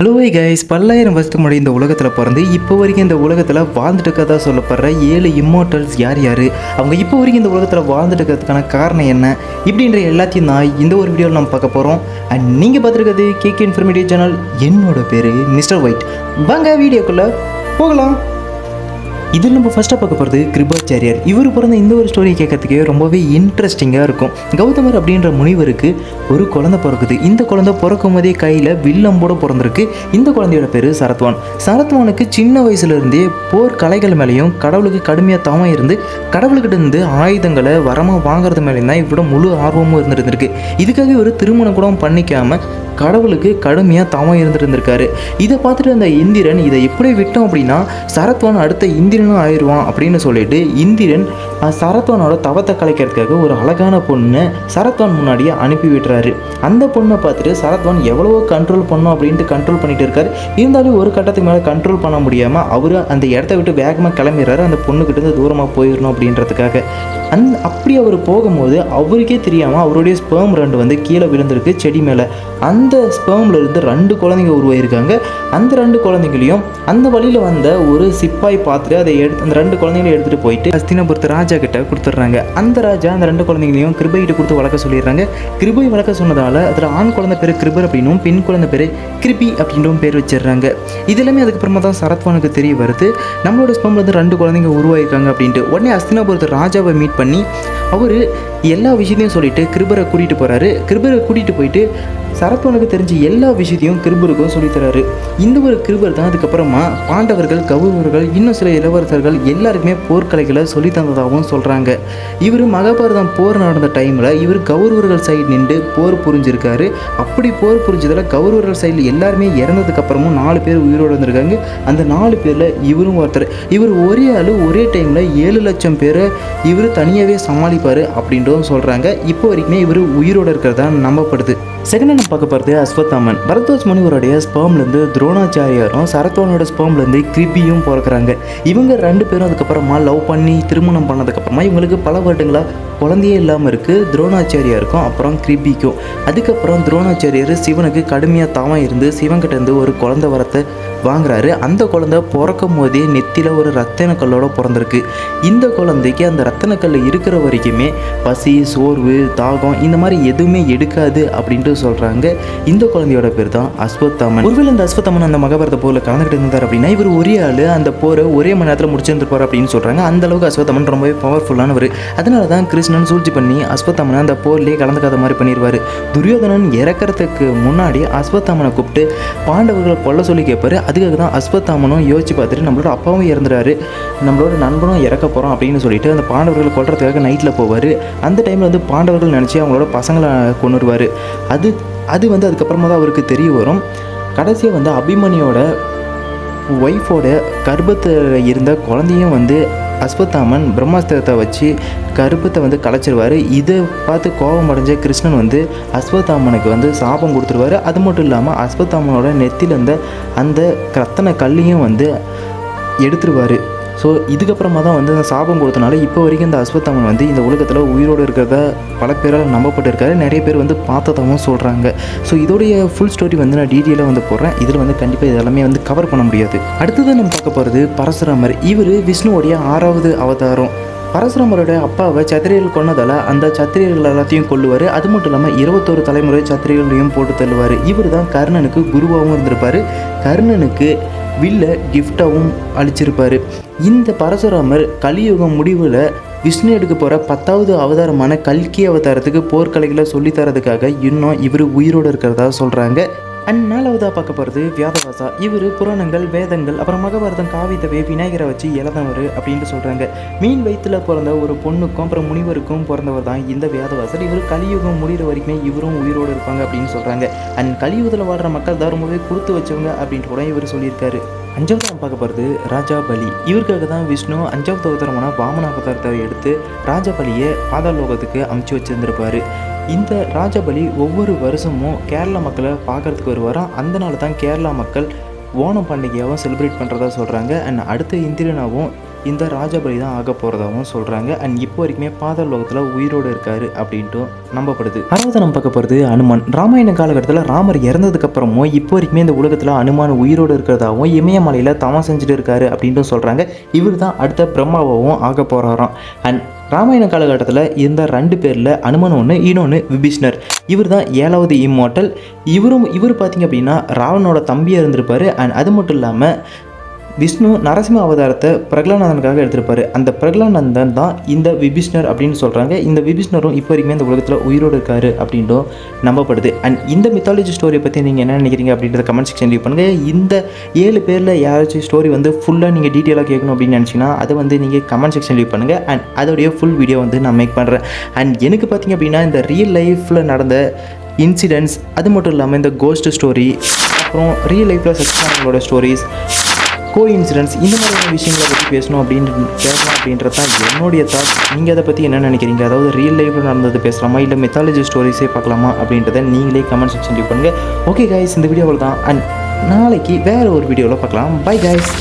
Hello guys பல்லாயிரம் வருஷத்துக்கு முன்னாடி இந்த உலகத்தில் பிறந்து இப்போ வரைக்கும் இந்த உலகத்தில் வாழ்ந்துட்டு இருக்கதா சொல்லப்படுற ஏழு இம்மோட்டல்ஸ் யார் யார்? அவங்க இப்போ வரைக்கும் இந்த உலகத்தில் வாழ்ந்துட்டு இருக்கிறதுக்கான காரணம் என்ன? இப்படின்ற எல்லாத்தையும் நான் இந்த ஒரு வீடியோவில் நம்ம பார்க்க போகிறோம் அண்ட் நீங்கள் பார்த்துருக்கிறது கே இன்ஃபர்மேட்டிவ் சேனல் என்னோட பேர் மிஸ்டர் ஒயிட். வாங்க வீடியோக்குள்ளே போகலாம். இதில் நம்ம ஃபஸ்ட்டாக பார்க்க போகிறது கிருபாச்சாரியார். இவர் பிறந்த இந்த ஒரு ஸ்டோரி கேட்கறதுக்கே ரொம்பவே இன்ட்ரெஸ்டிங்காக இருக்கும். கௌதமர் அப்படின்ற முனிவருக்கு ஒரு குழந்தை பிறக்குது. இந்த குழந்தை பிறக்கும் போதே கையில் வில்லம்போட பிறந்திருக்கு. இந்த குழந்தையோட பேர் சரத்வான். சரத்வானுக்கு சின்ன வயசுலேருந்தே போர் கலைகள் மேலேயும் கடவுளுக்கு கடுமையாக தவம் இருந்து கடவுள்கிட்ட இருந்து ஆயுதங்களை வரமாக வாங்குறது மேலேயும் தான் இவரோட முழு ஆர்வமும் இருந்துருந்துருக்கு. இதுக்காக இவர் திருமணம் கூட பண்ணிக்காமல் கடவுளுக்கு கடுமையாக தவம் இருந்துருந்துருக்காரு. இதை பார்த்துட்டு அந்த இந்திரன் இதை எப்படி விட்டோம் அப்படின்னா சரத்வான் அடுத்த இந்திரனும் ஆயிடுவான் அப்படின்னு சொல்லிட்டு இந்திரன் சரத்வனோட சரத்வானோட தவத்தை கலைக்கிறதுக்காக ஒரு அழகான பொண்ணை சரத்வான் முன்னாடியே அனுப்பி விட்டுறாரு. அந்த பொண்ணை பார்த்துட்டு சரத்வான் எவ்வளவோ கண்ட்ரோல் பண்ணும் அப்படின்ட்டு கண்ட்ரோல் பண்ணிட்டு இருக்காரு. இருந்தாலும் ஒரு கட்டத்துக்கு மேலே கண்ட்ரோல் பண்ண முடியாமல் அவர் அந்த இடத்த விட்டு வேகமாக கிளம்பிடுறாரு. அந்த பொண்ணுக்கிட்ட தூரமாக போயிடணும் அப்படின்றதுக்காக. அந் அப்படி அவர் போகும்போது அவருக்கே தெரியாமல் அவருடைய ஸ்பெர்ம் ரெண்டு வந்து கீழே விழுந்திருக்கு செடி மேலே. அந்த ஸ்பெர்ம்ல இருந்து ரெண்டு குழந்தைங்க உருவாயிருக்காங்க. அந்த ரெண்டு குழந்தைங்களையும் அந்த வழியில் வந்த ஒரு சிப்பாய் பார்த்துட்டு அதை எடுத்து அந்த ரெண்டு குழந்தைங்களையும் எடுத்துகிட்டு போயிட்டு ஹஸ்தினபுரத்து ராஜா கிட்ட கொடுத்துட்றாங்க. அந்த ராஜா அந்த ரெண்டு குழந்தைங்களையும் கிருபைகிட்ட கொடுத்து வளர்க்க சொல்லிடுறாங்க. கிருபை வளர்க்க சொன்னதால் அதில் ஆண் குழந்தை பேர் கிருபர் அப்படின்னும் பெண் குழந்தை பேர் கிருபி அப்படின்னும் பேர் வச்சிடுறாங்க. இதெல்லாமே அதுக்கப்புறமா தான் சரத்வானுக்கு தெரிய வருது. நம்மளோட ஸ்பெர்ம்ல வந்து ரெண்டு குழந்தைங்க உருவாயிருக்காங்க அப்படின்ட்டு. உடனே ஹஸ்தினாபுரத்து ராஜாவை மீட் பண்ணி அவர் எல்லா விஷயத்தையும் சொல்லிட்டு கிருபரை கூட்டிகிட்டு போகிறாரு கிருபரை கூட்டிகிட்டு போயிட்டு சரத்வனுக்கு தெரிஞ்ச எல்லா விஷயத்தையும் கிருபருக்கும் சொல்லித்தராரு. இந்த ஒரு கிருபர் தான் அதுக்கப்புறமா பாண்டவர்கள் கௌரவர்கள் இன்னும் சில இளவரசர்கள் எல்லாருக்குமே போர்க்கலைகளை சொல்லி தந்ததாகவும் சொல்கிறாங்க இவர் மகாபாரதம் போர் நடந்த டைமில் இவர் கௌரவர்கள் சைடு நின்று போர் புரிஞ்சிருக்காரு. அப்படி போர் புரிஞ்சதில் கௌரவர்கள் சைடில் எல்லாருமே இறந்ததுக்கப்புறமும் நாலு பேர் உயிரோடு வந்திருக்காங்க. அந்த நாலு பேரில் இவரும் ஒருத்தர். இவர் ஒரே ஆள் ஒரே டைமில் ஏழு லட்சம் பேரை இவர் தனியாகவே சமாளிப்பார் அப்படின்றதும் சொல்கிறாங்க இப்போ வரைக்குமே இவர் உயிரோடு இருக்கிறதா நம்பப்படுது. செகண்ட் நம்ம பார்க்க போகிறது அஸ்வத்தாமன். பரத்வாஜ் முனிவருடைய ஸ்பேம்லேருந்து துரோணாச்சாரியாரும் சரத்வானோட ஸ்பேம்லேருந்து கிருபியும் பிறக்கிறாங்க. இவங்க ரெண்டு பேரும் அதுக்கப்புறமா லவ் பண்ணி திருமணம் பண்ணதுக்கப்புறமா இவங்களுக்கு பல வருடங்களாக குழந்தையே இல்லாமல் இருக்குது துரோணாச்சாரியாருக்கும் அப்புறம் கிருபிக்கும். அதுக்கப்புறம் துரோணாச்சாரியார் சிவனுக்கு கடுமையாக தாவம் இருந்து சிவன்கிட்ட இருந்து ஒரு குழந்தை வரத்தை வாங்குறாரு. அந்த குழந்தை பிறக்கும் போதே நெத்தியில் ஒரு ரத்தனக்கல்லோட பிறந்திருக்கு. இந்த குழந்தைக்கு அந்த ரத்தனக்கல் இருக்கிற வரைக்குமே பசி சோர்வு தாகம் இந்த மாதிரி எதுவுமே எடுக்காது அப்படின்ட்டு சொல்கிறாங்க இந்த குழந்தையோட பேர் தான் அஸ்வத்தாமன். ஒருவேளை இந்த அஸ்வத்தாமன் அந்த மகாபாரத போரில் கலந்துக்கிட்டு இருந்தார் அப்படின்னா இவர் ஒரே ஆள் அந்த போரை ஒரே மணி நேரத்தில் முடிச்சிருந்துருப்பார் அப்படின்னு சொல்கிறாங்க அந்த அளவுக்கு அஸ்வத்தாமன் ரொம்பவே பவர்ஃபுல்லானவர் அதனால தான் கிருஷ்ணன் சூழ்ச்சி பண்ணி அஸ்வத்தாமனை அந்த போர்லேயே கலந்துக்காத மாதிரி பண்ணிடுவார் துரியோதனன் இறக்கறதுக்கு முன்னாடி அஸ்வத்தாமனை கூப்பிட்டு பாண்டவர்களை கொல்ல சொல்லி கேட்பாரு அதுக்காக தான் அஸ்வத்தாமனும் யோசிச்சு பார்த்துட்டு நம்மளோட அப்பாவும் இறந்துறாரு. நம்மளோட நண்பனும் இறக்க போகிறோம் அப்படின்னு சொல்லிட்டு அந்த பாண்டவர்களை கொள்றதுக்காக நைட்டில் போவார். அந்த டைமில் வந்து பாண்டவர்கள் நினச்சி அவங்களோட பசங்களை கொண்டு வருவார் அது அது வந்து அதுக்கப்புறமா தான் அவருக்கு தெரிய வரும். கடைசியாக வந்து அபிமன்யோட ஒய்ஃபோட கர்ப்பத்தில் இருந்த குழந்தையும் வந்து அஸ்வத்தாமன் பிரம்மாஸ்திரத்தை வச்சு கருப்பத்தை வந்து கலைச்சிருவார். இதை பார்த்து கோபம் அடைஞ்ச கிருஷ்ணன் வந்து அஸ்வத்தாமனுக்கு வந்து சாபம் கொடுத்துருவாரு. அது மட்டும் இல்லாமல் அஸ்வத்தாமனோட நெத்தியில் இருந்த அந்த ரத்தன கல்லையும் வந்து எடுத்துருவார். ஸோ இதுக்கப்புறமா தான் வந்து அந்த சாபம் கொடுத்தனால இப்போ வரைக்கும் இந்த அஸ்வத்தாமன் வந்து இந்த உலகத்தில் உயிரோடு இருக்கிறத பல பேரால் நம்பப்பட்டிருக்காரு. நிறைய பேர் வந்து பார்த்ததாகவும் சொல்கிறாங்க ஸோ இதோடைய ஃபுல் ஸ்டோரி வந்து நான் டீட்டெயிலாக வந்து போடுறேன். இதில் வந்து கண்டிப்பாக இதெல்லாமே வந்து கவர் பண்ண முடியாது. அடுத்தது நம்ம பார்க்க போகிறது பரசுராமர். இவர் விஷ்ணுவோடைய ஆறாவது அவதாரம். பரசுராமரோட அப்பாவை சத்திரியர்கள் கொன்னதால் அந்த சத்திரியர்கள் எல்லாத்தையும் கொள்ளுவார் அது மட்டும் இல்லாமல் இருபத்தோரு தலைமுறை சத்திரியர்களையும் போட்டு தள்ளுவார். இவர் தான் கர்ணனுக்கு குருவாகவும் இருந்திருப்பார். கர்ணனுக்கு வில்ல கிஃப்டாகவும் அளிச்சிருப்பார். இந்த பரசுராமர் கலியுகம் முடிவில் விஷ்ணு எடுக்க போகிற பத்தாவது அவதாரமான கல்கி அவதாரத்துக்கு போர்க்கலைகளை சொல்லித் தரதுக்காக இன்னும் இவர் உயிரோடு இருக்கிறதா சொல்கிறாங்க அண்ட் நாலாவதாக பார்க்க போகிறது வியாதவாசா. இவர் புராணங்கள் வேதங்கள் அப்புறம் மகாபாரதம் காவிதவை விநாயகரை வச்சு இழந்தவர் அப்படின்ட்டு சொல்கிறாங்க மீன் வயிற்றில் பிறந்த ஒரு பொண்ணுக்கும் அப்புறம் முனிவருக்கும் பிறந்தவர் தான் இந்த வியாதவாசர். இவர் கலியுகம் முடிகிற வரைக்குமே இவரும் உயிரோடு இருப்பாங்க அப்படின்னு சொல்கிறாங்க அண்ட் கலியுகத்தில் வாழ்கிற மக்கள் தான் ரொம்பவே கொடுத்து வச்சவங்க அப்படின்ட்டு கூட இவர் சொல்லியிருக்காரு. அஞ்சாவது பார்க்க போகிறது ராஜா பலி. இவருக்காக தான் விஷ்ணு அஞ்சாவது அவதாரமான வாமன அவதாரத்தை எடுத்து ராஜா பலியை பாதாள லோகத்துக்கு அமுச்சு வச்சிருந்திருப்பாரு. இந்த ராஜபலி ஒவ்வொரு வருஷமும் கேரளா மக்களை பார்க்கறதுக்கு வருவாராம். அந்த நாள் தான் கேரளா மக்கள் ஓணம் பண்டிகையாகவும் செலிப்ரேட் பண்ணுறதா சொல்கிறாங்க அண்ட் அடுத்த இந்திரனாவும் இந்த ராஜபலி தான் ஆக போகிறதாகவும் சொல்கிறாங்க அண்ட் இப்போ வரைக்குமே பாதாள லோகத்தில் உயிரோடு இருக்காரு அப்படின்ட்டும் நம்பப்படுது. அதாவது நம்ம பார்க்க போகிறது அனுமான். ராமாயண காலகட்டத்தில் ராமர் இறந்ததுக்கப்புறமும் இப்போ வரைக்குமே இந்த உலகத்தில் அனுமான் உயிரோடு இருக்கிறதாகவும் இமயமலையில் தவம் செஞ்சுட்டு இருக்காரு அப்படின்ட்டு சொல்கிறாங்க இவர் தான் அடுத்த பிரம்மாவாகவும் ஆக போகிறாராம் அண்ட் ராமாயண காலகட்டத்தில் இருந்த ரெண்டு பேரில் அனுமன் ஒன்று இன்னொன்று விபீஷ்ணர். இவர் தான் ஏழாவது இம்மோட்டல் இவரும் இவர் பார்த்தீங்க அப்படின்னா ராவணோட தம்பியாக இருந்திருப்பார். அண்ட் அது மட்டும் இல்லாமல் விஷ்ணு நரசிம்ம அவதாரத்தை பிரகலானந்தனுக்காக எடுத்திருப்பாரு. அந்த பிரகலானந்தன் தான் இந்த விபிஷ்ணர் அப்படின்னு சொல்கிறாங்க இந்த விபிஷ்ணரும் இப்போ வரைக்குமே இந்த உலகத்தில் உயிரோடு இருக்காரு அப்படின்றும் நம்பப்படுது. அண்ட் இந்த மித்தாலஜி ஸ்டோரியை பற்றி நீங்கள் என்ன நினைக்கிறீங்க அப்படின்றத கமெண்ட் செக்ஷன் லீவ் பண்ணுங்கள் இந்த ஏழு பேரில் யாராச்சும் ஸ்டோரி வந்து ஃபுல்லாக நீங்கள் டீட்டெயிலாக கேட்கணும் அப்படின்னு நினச்சிங்கன்னா அதை வந்து நீங்கள் கமெண்ட் செக்ஷன் லீவ் பண்ணுங்கள் அண்ட் அதோடைய ஃபுல் வீடியோ வந்து நான் மேக் பண்ணுறேன் அண்ட் எனக்கு பார்த்தீங்க அப்படின்னா இந்த ரியல் லைஃப்பில் நடந்த இன்சிடென்ட்ஸ் அது மட்டும் இல்லாமல் இந்த கோஸ்ட் ஸ்டோரி அப்புறம் ரியல் லைஃப்பில் சக்ஸஸ் ஆனவங்களோட ஸ்டோரிஸ் கோ இன்சிடென்ட்ஸ் இந்த மாதிரியான விஷயங்களை பற்றி பேசணும் அப்படின்னு பேசலாம் அப்படின்றது தான் என்னுடைய தாட் நீங்கள் அதை பற்றி என்ன நினைக்கிறீங்க? அதாவது ரியல் லைஃப்பில் நடந்தது பேசலாமா? இல்லை மெத்தாலஜி ஸ்டோரிஸே பார்க்கலாமா? அப்படின்றத நீங்களே கமெண்ட் செக்ஷன் பண்ணுங்கள் ஓகே காய்ஸ் இந்த வீடியோவில் தான் அண்ட் நாளைக்கு வேறு ஒரு வீடியோவில் பார்க்கலாம். By guys